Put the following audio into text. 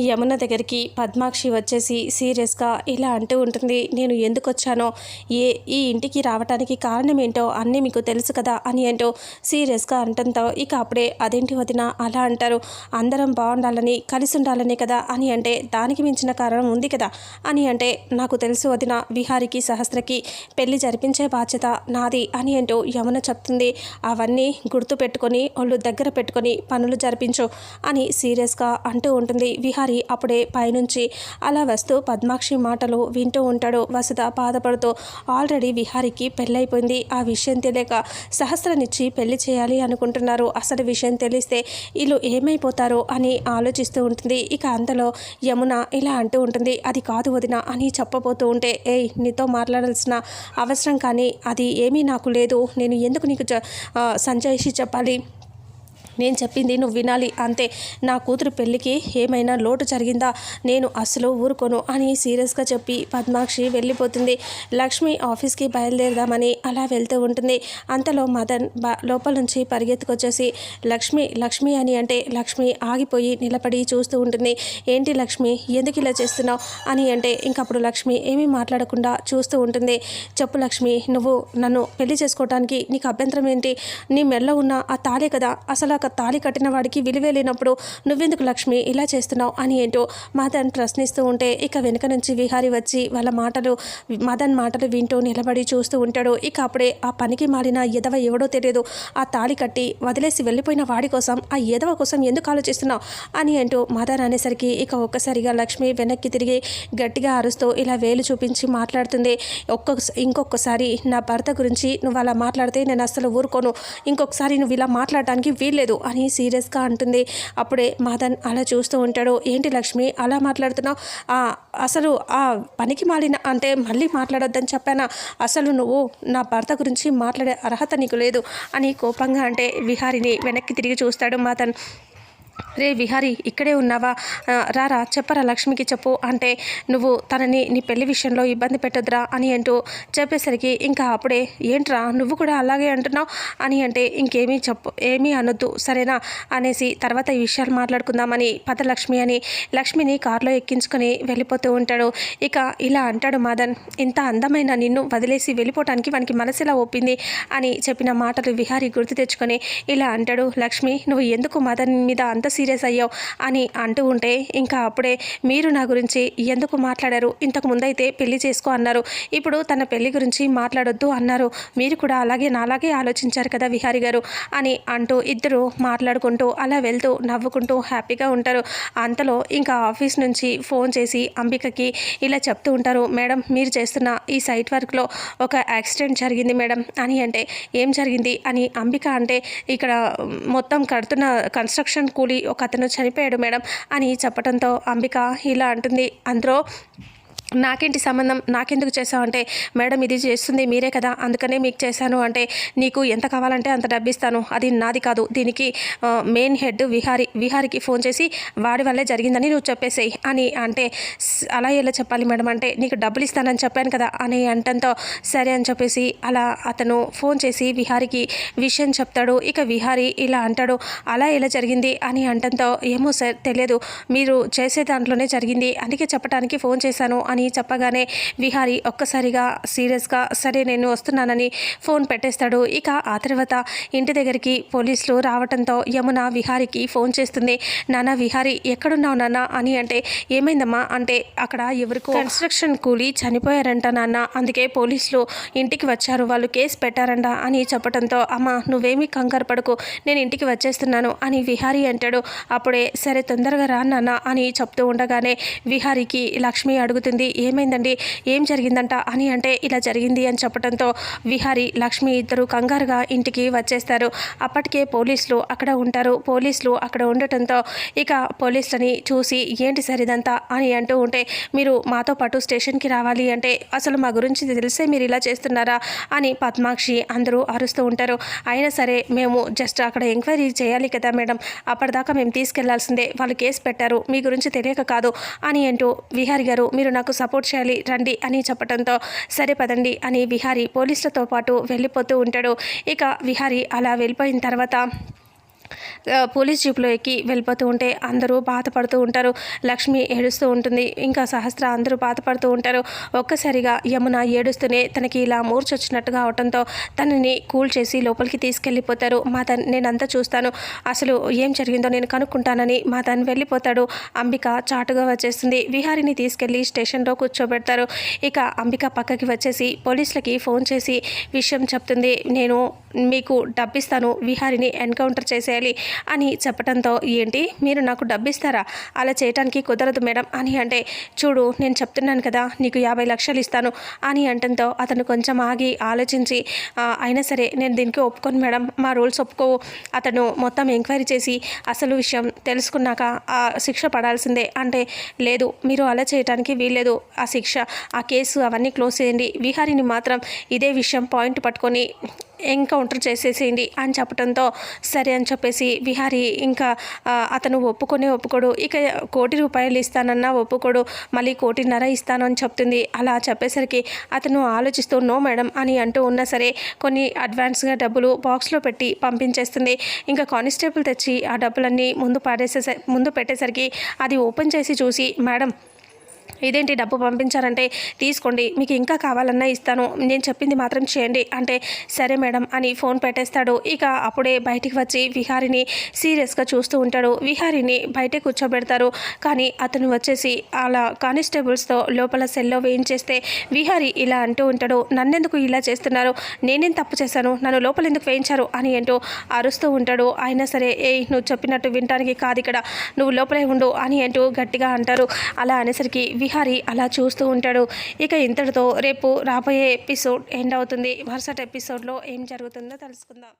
యమున దగ్గరికి పద్మాక్షి వచ్చేసి సీరియస్గా ఇలా అంటూ ఉంటుంది నేను ఎందుకు వచ్చానో ఏ ఈ ఇంటికి రావడానికి కారణం ఏంటో అన్నీ మీకు తెలుసు కదా? అని ఏంటో సీరియస్గా అంటంతో ఇక అప్పుడే అదేంటి వదిన? అలా అంటారు. అందరం బాగుండాలని కలిసి ఉండాలనే కదా? అని అంటే దానికి మించిన కారణం ఉంది కదా? అని అంటే నాకు తెలుసు వదిన విహారికి సహస్రకి పెళ్ళి జరిపించే బాధ్యత నాది అని అంటూ యమున చెప్తుంది. అవన్నీ గుర్తు పెట్టుకొని వాళ్ళు దగ్గర పెట్టుకొని పనులు జరిపించు అని సీరియస్గా అంటూ ఉంటుంది. విహారి అప్పుడే పైనుంచి అలా వస్తూ పద్మాక్షి మాటలు వింటూ ఉంటాడు. వసుధ బాధపడుతూ ఆల్రెడీ విహారికి పెళ్ళైపోయింది. ఆ విషయం తెలియక సహస్రనిచ్చి పెళ్ళి చేయాలి అనుకుంటున్నారు. అసలు విషయం తెలిస్తే వీళ్ళు ఏమైపోతారో అని ఆలోచిస్తూ ఉంటుంది. ఇక అంతలో యమున ఇలా అంటూ ఉంటుంది. అది కాదు వదిన అని చెప్పబోతూ ఉంటే ఏయ్ నీతో మాట్లాడాల్సిన అవసరం కానీ అది ఏమీ నాకు లేదు. నేను ఎందుకు నీకు చ- సంజయ్షి చెప్పాలి? నేను చెప్పింది నువ్వు వినాలి. అంతే. నా కూతురు పెళ్ళికి ఏమైనా లోటు జరిగిందా? నేను అసలు ఊరుకోను అని సీరియస్గా చెప్పి పద్మాక్షి వెళ్ళిపోతుంది. లక్ష్మి ఆఫీస్కి బయలుదేరదామని అలా వెళ్తూ ఉంటుంది. అంతలో మదన్ బ లోపల నుంచి పరిగెత్తుకొచ్చేసి లక్ష్మి లక్ష్మి అని అంటే లక్ష్మి ఆగిపోయి నిలబడి చూస్తూ ఉంటుంది. ఏంటి లక్ష్మి? ఎందుకు ఇలా చేస్తున్నావు? అని అంటే ఇంకప్పుడు లక్ష్మి ఏమీ మాట్లాడకుండా చూస్తూ ఉంటుంది. చెప్పు లక్ష్మి నువ్వు నన్ను పెళ్ళి చేసుకోవడానికి నీకు అభ్యంతరం ఏంటి? నీ మెల్ల ఉన్న ఆ తాళే కదా. అసలు ఆ తాళి కట్టిన వాడికి విలువే లేనప్పుడు నువ్వెందుకు లక్ష్మి ఇలా చేస్తున్నావు? అని ఏంటో మదన్ ప్రశ్నిస్తూ ఉంటే ఇక వెనుక నుంచి విహారి వచ్చి వాళ్ళ మాటలు మదన్ మాటలు వింటూ నిలబడి చూస్తూ ఉంటాడు. ఇక అప్పుడే ఆ పనికి మాలిన ఎదవ ఎవడో తెలియదు. ఆ తాళి కట్టి వదిలేసి వెళ్ళిపోయిన వాడి కోసం ఆ ఎదవ కోసం ఎందుకు ఆలోచిస్తున్నావు? అని అంటూ మదన్ అనేసరికి ఇక ఒక్కసారిగా లక్ష్మి వెనక్కి తిరిగి గట్టిగా అరుస్తూ ఇలా వేలు చూపించి మాట్లాడుతుంది. ఒక్కొక్క ఇంకొకసారి నా భర్త గురించి నువ్వు అలా మాట్లాడితే నేను అసలు ఊరుకోను. ఇంకొకసారి నువ్వు ఇలా మాట్లాడటానికి వీల్లేదు. అని సీరియస్గా అంటుంది. అప్పుడే మదన్ అలా చూస్తూ ఉంటాడు. ఏంటి లక్ష్మి అలా మాట్లాడుతున్నావు? అసలు ఆ పనికి మాలిన అంటే మళ్ళీ మాట్లాడొద్దని చెప్పానా? అసలు నువ్వు నా భర్త గురించి మాట్లాడే అర్హత నీకు లేదు అని కోపంగా అంటే విహారిని వెనక్కి తిరిగి చూస్తాడు మదన్. రే విహారి ఇక్కడే ఉన్నావా? రారా చెప్పరా లక్ష్మికి చెప్పు. అంటే నువ్వు తనని నీ పెళ్ళి విషయంలో ఇబ్బంది పెట్టొద్దురా అని అంటూ చెప్పేసరికి ఇంకా అప్పుడే ఏంట్రా నువ్వు కూడా అలాగే అంటున్నావు? అని అంటే ఇంకేమీ చెప్పు ఏమీ అనొద్దు సరేనా? అనేసి తర్వాత ఈ విషయాలు మాట్లాడుకుందామని పదలక్ష్మి అని లక్ష్మిని కారులో ఎక్కించుకొని వెళ్ళిపోతూ ఉంటాడు. ఇక ఇలా అంటాడు మదన్ ఇంత అందమైన నిన్ను వదిలేసి వెళ్ళిపోవటానికి వానికి మనసులా ఒప్పింది? అని చెప్పిన మాటలు విహారి గుర్తు తెచ్చుకొని ఇలా అంటాడు లక్ష్మి నువ్వు ఎందుకు మదన్ మీద అంత సీరియస్ అయ్యావు అని అంటూ ఉంటే ఇంకా అప్పుడే మీరు నా గురించి ఎందుకు మాట్లాడారు? ఇంతకు ముందైతే పెళ్ళి చేసుకో అన్నారు. ఇప్పుడు తన పెళ్ళి గురించి మాట్లాడొద్దు అన్నారు. మీరు కూడా అలాగే నాలాగే ఆలోచించారు కదా విహారి గారు అని అంటూ ఇద్దరు మాట్లాడుకుంటూ అలా వెళ్తూ నవ్వుకుంటూ హ్యాపీగా ఉంటారు. అంతలో ఇంకా ఆఫీస్ నుంచి ఫోన్ చేసి అంబికకి ఇలా చెప్తూ ఉంటారు మేడం మీరు చేస్తున్న ఈ సైట్ వర్క్లో ఒక యాక్సిడెంట్ జరిగింది మేడం అని అంటే ఏం జరిగింది? అని అంబిక అంటే ఇక్కడ మొత్తం కడుతున్న కన్స్ట్రక్షన్ కూలి ఒక అతను చనిపోయాడు మేడం అని చెప్పడంతో అంబిక ఇలా అంటుంది. అందులో నాకేంటి సంబంధం? నాకెందుకు చేసావు? అంటే మేడం ఇది చేస్తుంది మీరే కదా అందుకనే మీకు చేశాను. అంటే నీకు ఎంత కావాలంటే అంత డబ్బు ఇస్తాను అది నాది కాదు. దీనికి మెయిన్ హెడ్ విహారి విహారికి ఫోన్ చేసి వాడి వల్లే జరిగిందని నువ్వు చెప్పేసేయి. అని అంటే అలా ఎలా చెప్పాలి మేడం? అంటే నీకు డబ్బులు ఇస్తానని చెప్పాను కదా అని అంటంతో సరే అని చెప్పేసి అలా అతను ఫోన్ చేసి విహారికి విషయం చెప్తాడు. ఇక విహారి ఇలా అంటాడు అలా ఎలా జరిగింది? అని అంటంతో ఏమో సార్ తెలియదు. మీరు చేసే దాంట్లోనే జరిగింది. అందుకే చెప్పడానికి ఫోన్ చేశాను అని చెప్పగానే విహారి ఒక్కసారిగా సీరియస్గా సరే నేను వస్తున్నానని ఫోన్ పెట్టేస్తాడు. ఇక ఆ తర్వాత ఇంటి దగ్గరికి పోలీసులు రావటంతో యమున విహారికి ఫోన్ చేస్తుంది. నాన్న విహారి ఎక్కడున్నావు నాన్న? అని అంటే ఏమైందమ్మా? అంటే అక్కడ ఎవరికో కన్స్ట్రక్షన్ కూలి చనిపోయారంట నాన్న. అందుకే పోలీసులు ఇంటికి వచ్చారు. వాళ్ళు కేసు పెట్టారంట అని చెప్పడంతో అమ్మ నువ్వేమీ కంగారు పడకు. నేను ఇంటికి వచ్చేస్తున్నాను అని విహారి అంటాడు. అప్పుడే సరే తొందరగా రా నాన్న అని చెప్తూ ఉండగానే విహారికి లక్ష్మి అడుగుతుంది. ఏమైందండి? ఏం జరిగిందంట? అని అంటే ఇలా జరిగింది అని చెప్పడంతో విహారి లక్ష్మి ఇద్దరు కంగారుగా ఇంటికి వచ్చేస్తారు. అప్పటికే పోలీసులు అక్కడ ఉంటారు. పోలీసులు అక్కడ ఉండటంతో ఇక పోలీసులని చూసి ఏంటి సార్ ఇదంతా? అని అంటూ ఉంటే మీరు మాతో పాటు స్టేషన్కి రావాలి అంటే అసలు మా గురించి తెలిసే మీరు ఇలా చేస్తున్నారా? అని పద్మాక్షి అందరూ అరుస్తూ ఉంటారు. అయినా సరే మేము జస్ట్ అక్కడ ఎంక్వైరీ చేయాలి కదా మేడం. అప్పటిదాకా మేము తీసుకెళ్ళాల్సిందే. వాళ్ళు కేసు పెట్టారు. మీ గురించి తెలియక కాదు అని అంటూ విహారి గారు మీరు నాకు సపోర్ట్ చేయాలి రండి అని చెప్పడంతో సరే పదండి అని విహారి పోలీసులతో పాటు వెళ్ళిపోతూ ఉంటాడు. ఇక విహారి అలా వెళ్ళిపోయిన తర్వాత పోలీస్ జీప్లో ఎక్కి వెళ్ళిపోతూ ఉంటే అందరూ బాధపడుతూ ఉంటారు. లక్ష్మి ఏడుస్తూ ఉంటుంది. ఇంకా సహస్ర అందరూ బాధపడుతూ ఉంటారు. ఒక్కసారిగా యమున ఏడుస్తూనే తనకి ఇలా మూర్చొచ్చినట్టుగా అవడంతో తనని కూల్ చేసి లోపలికి తీసుకెళ్ళిపోతారు. మా తన్ నేనంతా చూస్తాను. అసలు ఏం జరిగిందో నేను కనుక్కుంటానని మా తను వెళ్ళిపోతాడు. అంబిక చాటుగా వచ్చేస్తుంది. విహారిని తీసుకెళ్ళి స్టేషన్లో కూర్చోబెడతారు. ఇక అంబిక పక్కకి వచ్చేసి పోలీసులకి ఫోన్ చేసి విషయం చెప్తుంది. నేను మీకు డబ్బిస్తాను. విహారిని ఎన్కౌంటర్ చేయాలి అని చెప్పడంతో ఏంటి? మీరు నాకు డబ్బిస్తారా? అలా చేయటానికి కుదరదు మేడం అని అంటే చూడు నేను చెప్తున్నాను కదా నీకు యాభై లక్షలు ఇస్తాను అని అంటంతో అతను కొంచెం ఆగి ఆలోచించి అయినా సరే నేను దీనికి ఒప్పుకోను మేడం. మా రూల్స్ ఒప్పుకోవు. అతను మొత్తం ఎంక్వైరీ చేసి అసలు విషయం తెలుసుకున్నాక ఆ శిక్ష పడాల్సిందే. అంటే లేదు మీరు అలా చేయడానికి వీల్లేదు. ఆ శిక్ష ఆ కేసు అవన్నీ క్లోజ్ చేయండి. విహారిని మాత్రం ఇదే విషయం పాయింట్ పట్టుకొని ఎన్కౌంటర్ చేసేసేయండి అని చెప్పడంతో సరే అని చెప్పేసి విహారి ఇంకా అతను ఒప్పుకొని ఒప్పుకోడు. ఇక కోటి రూపాయలు ఇస్తానన్నా ఒప్పుకోడు. మళ్ళీ కోటిన్నర ఇస్తాను అని చెప్తుంది. అలా చెప్పేసరికి అతను ఆలోచిస్తూ నో మేడం అని అంటూ ఉన్నా సరే కొన్ని అడ్వాన్స్గా డబ్బులు బాక్స్లో పెట్టి పంపించేస్తుంది. ఇంకా కానిస్టేబుల్ తెచ్చి ఆ డబ్బులన్నీ ముందు పాడేసే ముందు పెట్టేసరికి అది ఓపెన్ చేసి చూసి మేడం ఇదేంటి డబ్బు పంపించారంటే తీసుకోండి మీకు ఇంకా కావాలన్నా ఇస్తాను నేను చెప్పింది మాత్రం చేయండి అంటే సరే మేడం అని ఫోన్ పెట్టేస్తాడు. ఇక అప్పుడే బయటికి వచ్చి విహారిని సీరియస్గా చూస్తూ ఉంటాడు. విహారిని బయటే కూర్చోబెడతారు కానీ అతను వచ్చేసి అలా కానిస్టేబుల్స్తో లోపల సెల్లో వేయించేస్తే విహారి ఇలా అంటూ ఉంటాడు నన్నెందుకు ఇలా చేస్తున్నారు? నేనేం తప్పు చేశాను? నన్ను లోపల ఎందుకు వేయించారు? అని ఏంటో అరుస్తూ ఉంటాడు. అయినా సరే ఏ నువ్వు చెప్పినట్టు వినడానికి కాదు ఇక్కడ నువ్వు లోపలే ఉండు అని అంటూ గట్టిగా అంటారు. అలా అనేసరికి విహారి అలా చూస్తూ ఉంటాడు. ఇక ఇంతటితో రేపు రాబోయే ఎపిసోడ్ ఎండ్ అవుతుంది. మరుసటి ఎపిసోడ్లో ఏం జరుగుతుందో తెలుసుకుందాం.